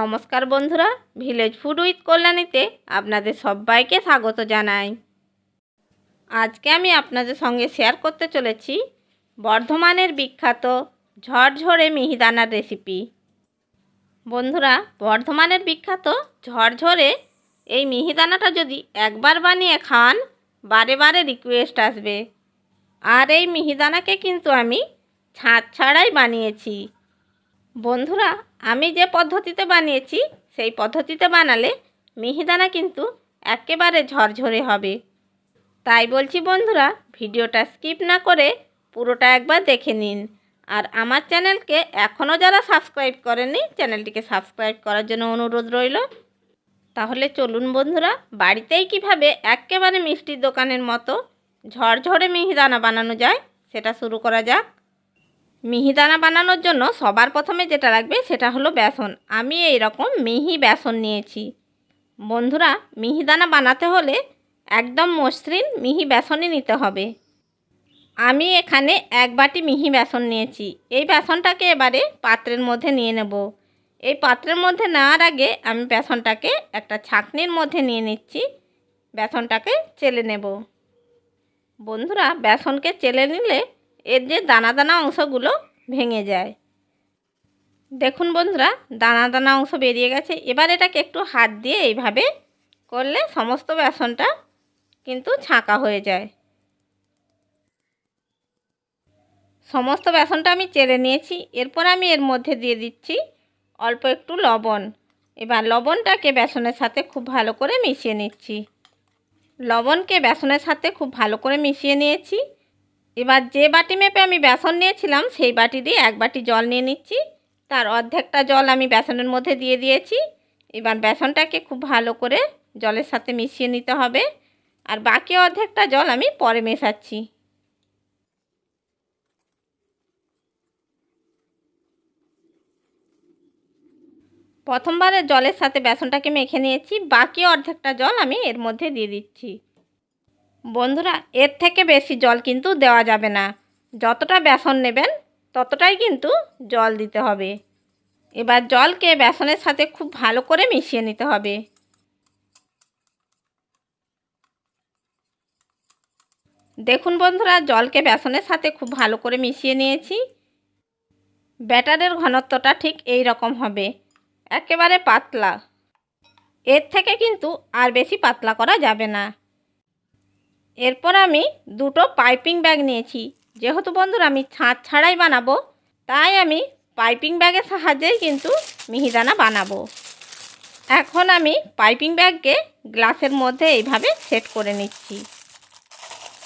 নমস্কার বন্ধুরা village food with কল্যাণীতে আপনাদের সবাইকে স্বাগত জানাই। আজকে আমি আপনাদের সঙ্গে শেয়ার করতে চলেছি বর্ধমানের বিখ্যাত ঝরঝরে মিহিদানার রেসিপি বন্ধুরা, বর্ধমানের বিখ্যাত ঝরঝরে এই মিহিদানাটা যদি একবার বানিয়ে খান, বারে বারে রিকোয়েস্ট আসবে। আর এই মিহিদানাকে কিন্তু আমি ছাঁচ ছাড়াই বানিয়েছি। বন্ধুরা, আমি যে পদ্ধতিতে বানিয়েছি, সেই পদ্ধতিতে বানালে মিহিদানা কিন্তু একেবারে ঝরঝরে হবে। তাই বলছি বন্ধুরা, ভিডিওটা স্কিপ না করে পুরোটা একবার দেখে নিন। আর আমার চ্যানেলকে এখনও যারা সাবস্ক্রাইব করেনি চ্যানেলটিকে সাবস্ক্রাইব করার জন্য অনুরোধ রইল। তাহলে চলুন বন্ধুরা, বাড়িতেই কীভাবে একেবারে মিষ্টির দোকানের মতো ঝরঝরে মিহিদানা বানানো যায়, সেটা শুরু করা যাক। মিহিদানা বানানোর জন্য সবার প্রথমে যেটা লাগবে সেটা হলো বেসন। আমি এই রকম মিহি বেসন নিয়েছি। বন্ধুরা, মিহিদানা বানাতে হলে একদম মসৃণ মিহি বেসনই নিতে হবে। আমি এখানে এক বাটি মিহি বেসন নিয়েছি। এই বেসনটাকে এবারে পাত্রের মধ্যে নিয়ে নেব। এই পাত্রের মধ্যে নেওয়ার আগে আমি বেসনটাকে একটা ছাঁকনির মধ্যে নিয়ে নিচ্ছি। বেসনটাকে চেলে নেব। বন্ধুরা, বেসনকে চেলে নিলে এর যে দানা দানা অংশগুলো ভেঙে যায়। দেখুন বন্ধুরা, দানা দানা অংশ বেরিয়ে গেছে। এবার এটাকে একটু হাত দিয়ে এইভাবে করলে সমস্ত বেসনটা কিন্তু ছাঁকা হয়ে যায়। সমস্ত বেসনটা আমি চেড়ে নিয়েছি। এরপর আমি এর মধ্যে দিয়ে দিচ্ছি অল্প একটু লবণ। এবার লবণটাকে বেসনের সাথে খুব ভালো করে মিশিয়ে নিচ্ছি। লবণকে বেসনের সাথে খুব ভালো করে মিশিয়ে নিয়েছি। এবার যে বাটি মেপে আমি বেসন নিয়েছিলাম, সেই বাটি দিয়ে এক বাটি জল নিয়ে নিচ্ছি। তার অর্ধেকটা জল আমি বেসনের মধ্যে দিয়ে দিয়েছি। এবার বেসনটাকে খুব ভালো করে জলের সাথে মিশিয়ে নিতে হবে। আর বাকি অর্ধেকটা জল আমি পরে মেশাচ্ছি। প্রথমবারে জলের সাথে বেসনটাকে মেখে নিয়েছি। বাকি অর্ধেকটা জল আমি এর মধ্যে দিয়ে দিচ্ছি। বন্ধুরা, এর থেকে বেশি জল কিন্তু দেওয়া যাবে না। যতটা বেসন নেবেন, ততটাই কিন্তু জল দিতে হবে। এবার জলকে বেসনের সাথে খুব ভালো করে মিশিয়ে নিতে হবে। দেখুন বন্ধুরা, জলকে বেসনের সাথে খুব ভালো করে মিশিয়ে নিয়েছি। ব্যাটারের ঘনত্বটা ঠিক এই রকম হবে। একেবারে পাতলা। এর থেকে কিন্তু আর বেশি পাতলা করা যাবে না। এরপর আমি দুটো পাইপিং ব্যাগ নিয়েছি। যেহেতু বন্ধুরা আমি ছাঁচ ছাড়াই বানাবো, তাই আমি পাইপিং ব্যাগের সাহায্যেই কিন্তু মিহিদানা বানাবো। এখন আমি পাইপিং ব্যাগকে গ্লাসের মধ্যে এইভাবে সেট করে নিচ্ছি।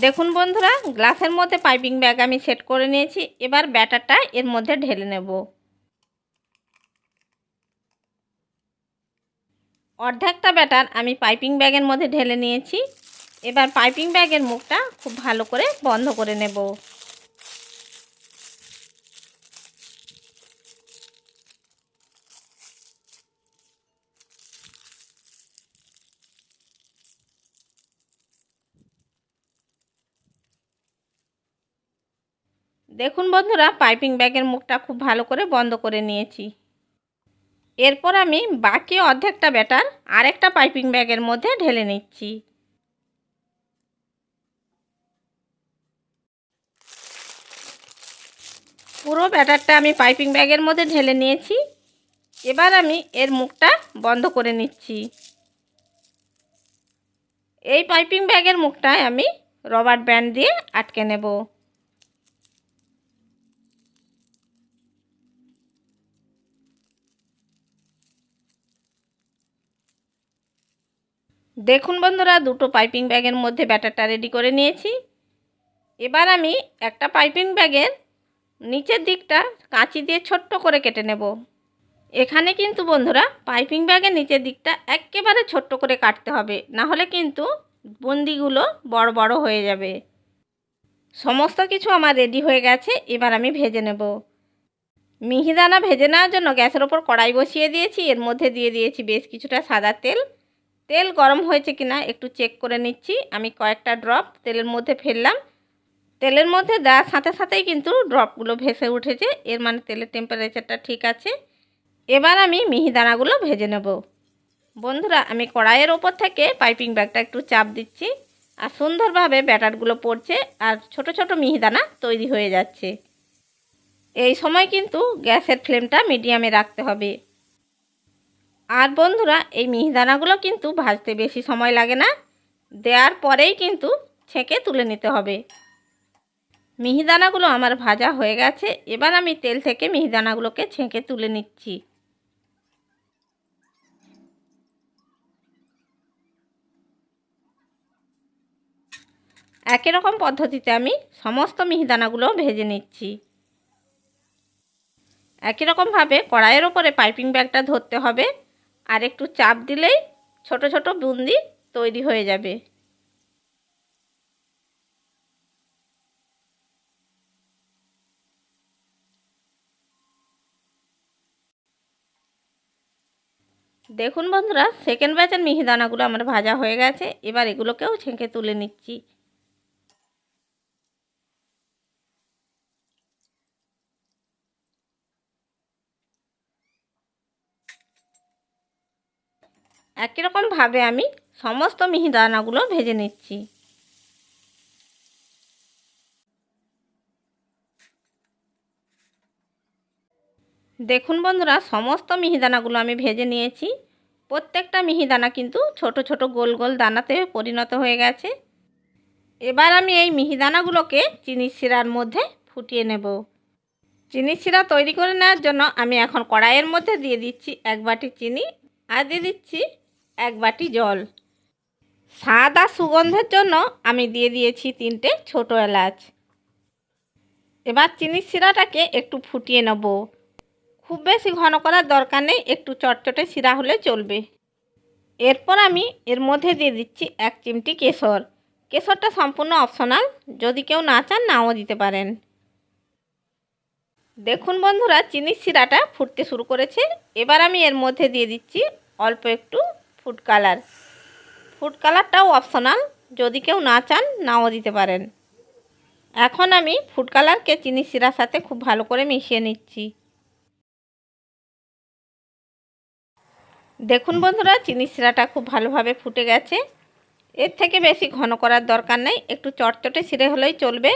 দেখুন বন্ধুরা, গ্লাসের মধ্যে পাইপিং ব্যাগ আমি সেট করে নিয়েছি। এবার ব্যাটারটা এর মধ্যে ঢেলে নেব। অর্ধেকটা ব্যাটার আমি পাইপিং ব্যাগের মধ্যে ঢেলে নিয়েছি। এবার পাইপিং ব্যাগের মুখটা খুব ভালো করে বন্ধ করে নেব। দেখুন বন্ধুরা, পাইপিং ব্যাগের মুখটা খুব ভালো করে বন্ধ করে নিয়েছি। এরপর আমি বাকি অর্ধেকটা ব্যাটার আরেকটা পাইপিং ব্যাগের মধ্যে ঢেলে নিচ্ছি। পুরো ব্যাটারটা আমি পাইপিং ব্যাগের মধ্যে ঢেলে নিয়েছি। এবার আমি এর মুখটা বন্ধ করে নিচ্ছি। এই পাইপিং ব্যাগের মুখটায় আমি রবার ব্যান্ড দিয়ে আটকে নেব। দেখুন বন্ধুরা, দুটো পাইপিং ব্যাগের মধ্যে ব্যাটারটা রেডি করে নিয়েছি। এবার আমি একটা পাইপিং ব্যাগের নিচের দিকটা কাঁচি দিয়ে ছোট্ট করে কেটে নেব। এখানে কিন্তু বন্ধুরা পাইপিং ব্যাগের নিচের দিকটা একেবারে ছোট্ট করে কাটতে হবে, না হলে কিন্তু বন্দিগুলো বড় বড় হয়ে যাবে। সমস্ত কিছু আমার রেডি হয়ে গেছে, এবার আমি ভেজে নেব। মিহিদানা ভেজে নেওয়ার জন্য গ্যাসের ওপর কড়াই বসিয়ে দিয়েছি, এর মধ্যে দিয়ে দিয়েছি বেশ কিছুটা সাদা তেল। তেল গরম হয়েছে কিনা একটু চেক করে নিচ্ছি। আমি কয়েকটা ড্রপ তেলের মধ্যে ফেললাম। তেলের মধ্যে দেওয়ার সাথে সাথেই কিন্তু ড্রপগুলো ভেসে উঠেছে। এর মানে তেলের টেম্পারেচারটা ঠিক আছে। এবার আমি মিহিদানাগুলো ভেজে নেব। বন্ধুরা, আমি কড়াইয়ের ওপর থেকে পাইপিং ব্যাগটা একটু চাপ দিচ্ছি আর সুন্দরভাবে ব্যাটারগুলো পড়ছে আর ছোট ছোট মিহিদানা তৈরি হয়ে যাচ্ছে। এই সময় কিন্তু গ্যাসের ফ্লেমটা মিডিয়ামে রাখতে হবে। আর বন্ধুরা, এই মিহিদানাগুলো কিন্তু ভাজতে বেশি সময় লাগে না। দেওয়ার পরেই কিন্তু ছেঁকে তুলে নিতে হবে। মিহিদানাগুলো আমার ভাজা হয়ে গেছে। এবার আমি তেল থেকে মিহিদানাগুলোকে ছেঁকে তুলে নিচ্ছি। একই রকম পদ্ধতিতে আমি সমস্ত মিহিদানাগুলো ভেজে নিচ্ছি। একই রকমভাবে কড়াইয়ের ওপরে পাইপিং ব্যাগটা ধরতে হবে। আর একটু চাপ দিলেই ছোট ছোট বুন্দি তৈরি হয়ে যাবে। দেখুন বন্ধুরা সেকেন্ড ব্যাচের মিহিদানাগুলো আমার ভাজা হয়ে গেছে। এবার এগুলোকেও ছেঁকে তুলে নিচ্ছি। একই রকমভাবে আমি সমস্ত মিহিদানাগুলো ভেজে নিচ্ছি। দেখুন বন্ধুরা, সমস্ত মিহিদানাগুলো আমি ভেজে নিয়েছি। প্রত্যেকটা মিহিদানা কিন্তু ছোট ছোট গোল গোল দানাতে পরিণত হয়ে গেছে। এবার আমি এই মিহিদানাগুলোকে চিনির শিরার মধ্যে ফুটিয়ে নেব। চিনি শিরা তৈরি করে নেওয়ার জন্য আমি এখন কড়াইয়ের মধ্যে দিয়ে দিচ্ছি এক বাটি চিনি আর দিয়ে দিচ্ছি এক বাটি জল। স্বাদ আর সুগন্ধের জন্য আমি দিয়ে দিয়েছি তিনটে ছোটো এলাচ। এবার চিনির শিরাটাকে একটু ফুটিয়ে নেব। খুব বেশি ঘন করার দরকার নেই, একটু চটচটে শিরা হলে চলবে। এরপর আমি এর মধ্যে দিয়ে দিচ্ছি এক চিমটি কেশর। কেশরটা সম্পূর্ণ অপশনাল যদি কেউ না চান নাও দিতে পারেন। দেখুন বন্ধুরা, চিনির শিরাটা ফুটতে শুরু করেছে। এবার আমি এর মধ্যে দিয়ে দিচ্ছি অল্প একটু ফুড কালার ফুড কালারটাও অপশনাল যদি কেউ না চান নাও দিতে পারেন। এখন আমি ফুড কালারকে চিনি শিরার সাথে খুব ভালো করে মিশিয়ে নিচ্ছি। দেখুন বন্ধুরা, চিনি শিরাটা খুব ভালোভাবে ফুটে গেছে। এর থেকে বেশি ঘন করার দরকার নেই, একটু চটচটে শিরে হলেই চলবে।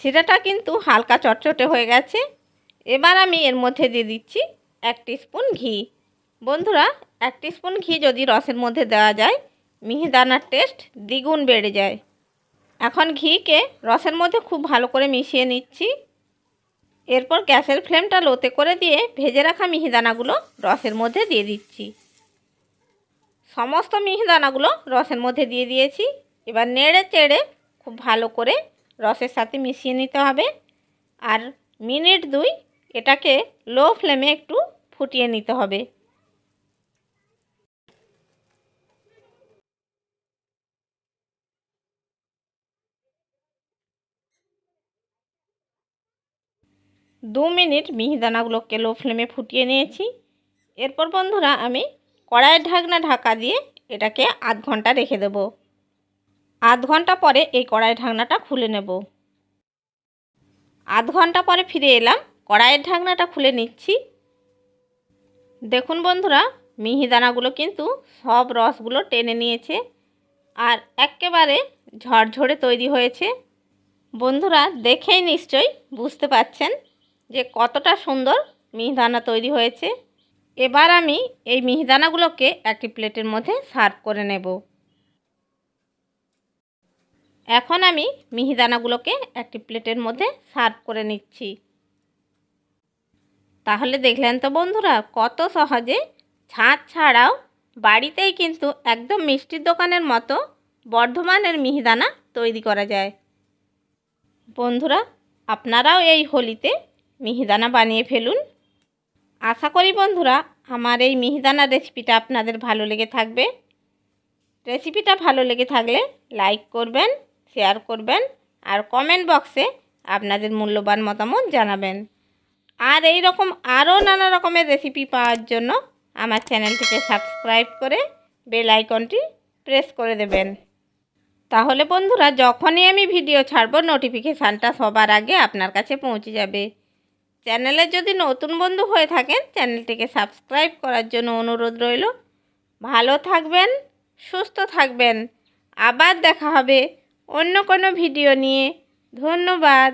শিরাটা কিন্তু হালকা চটচটে হয়ে গেছে। এবার আমি এর মধ্যে দিয়ে দিচ্ছি এক স্পুন ঘি। বন্ধুরা, এক স্পুন ঘি যদি রসের মধ্যে দেওয়া যায়, মিহিদানার টেস্ট দ্বিগুণ বেড়ে যায়। এখন ঘিকে রসের মধ্যে খুব ভালো করে মিশিয়ে নিচ্ছি। এরপর গ্যাসের ফ্লেমটা লোতে করে দিয়ে ভেজে রাখা মিহিদানাগুলো রসের মধ্যে দিয়ে দিচ্ছি। সমস্ত মিহিদানাগুলো রসের মধ্যে দিয়ে দিয়েছি। এবার নেড়ে চেড়ে খুব ভালো করে রসের সাথে মিশিয়ে নিতে হবে। আর মিনিট দুই এটাকে লো ফ্লেমে একটু ফুটিয়ে নিতে হবে। দু মিনিট মিহিদানাগুলোকে লো ফ্লেমে ফুটিয়ে নিয়েছি। এরপর বন্ধুরা আমি কড়াইয়ের ঢাকনা ঢাকা দিয়ে এটাকে আধ ঘণ্টা রেখে দেব। আধ ঘণ্টা পরে এই কড়াইয়ের ঢাকনাটা খুলে নেব। আধ ঘণ্টা পরে ফিরে এলাম, কড়াইয়ের ঢাকনাটা খুলে নিচ্ছি। দেখুন বন্ধুরা মিহিদানাগুলো কিন্তু সব রসগুলো টেনে নিয়েছে আর একেবারে ঝরঝরে তৈরি হয়েছে। বন্ধুরা, দেখেই নিশ্চয়ই বুঝতে পাচ্ছেন যে কতটা সুন্দর মিহিদানা তৈরি হয়েছে। এবার আমি এই মিহিদানাগুলোকে একটি প্লেটের মধ্যে সার্ভ করে নেব। এখন আমি মিহিদানাগুলোকে একটি প্লেটের মধ্যে সার্ভ করে নিচ্ছি। তাহলে দেখলেন তো বন্ধুরা, কত সহজে। ছাঁচ ছাড়াও বাড়িতেই কিন্তু একদম মিষ্টির দোকানের মতো বর্ধমানের মিহিদানা তৈরি করা যায়। বন্ধুরা, আপনারাও এই হোলিতে মিহিদানা বানিয়ে ফেলুন। আশা করি বন্ধুরা, আমার এই মিহিদানা রেসিপিটা আপনাদের ভালো লেগে থাকবে। রেসিপিটা ভালো লেগে থাকলে লাইক করবেন, শেয়ার করবেন, আর কমেন্ট বক্সে আপনাদের মূল্যবান মতামত জানাবেন। আর এই রকম আরও নানা রকমের রেসিপি পাওয়ার জন্য আমার চ্যানেলটিকে সাবস্ক্রাইব করে বেল আইকনটি প্রেস করে দেবেন। তাহলে বন্ধুরা, যখনই আমি ভিডিও ছাড়ব নোটিফিকেশানটা সবার আগে আপনার কাছে পৌঁছে যাবে। চ্যানেলে যদি নতুন বন্ধু হয়ে থাকেন, চ্যানেলটিকে সাবস্ক্রাইব করার জন্য অনুরোধ রইল। ভালো থাকবেন, সুস্থ থাকবেন। আবার দেখা হবে অন্য কোনো ভিডিও নিয়ে। ধন্যবাদ।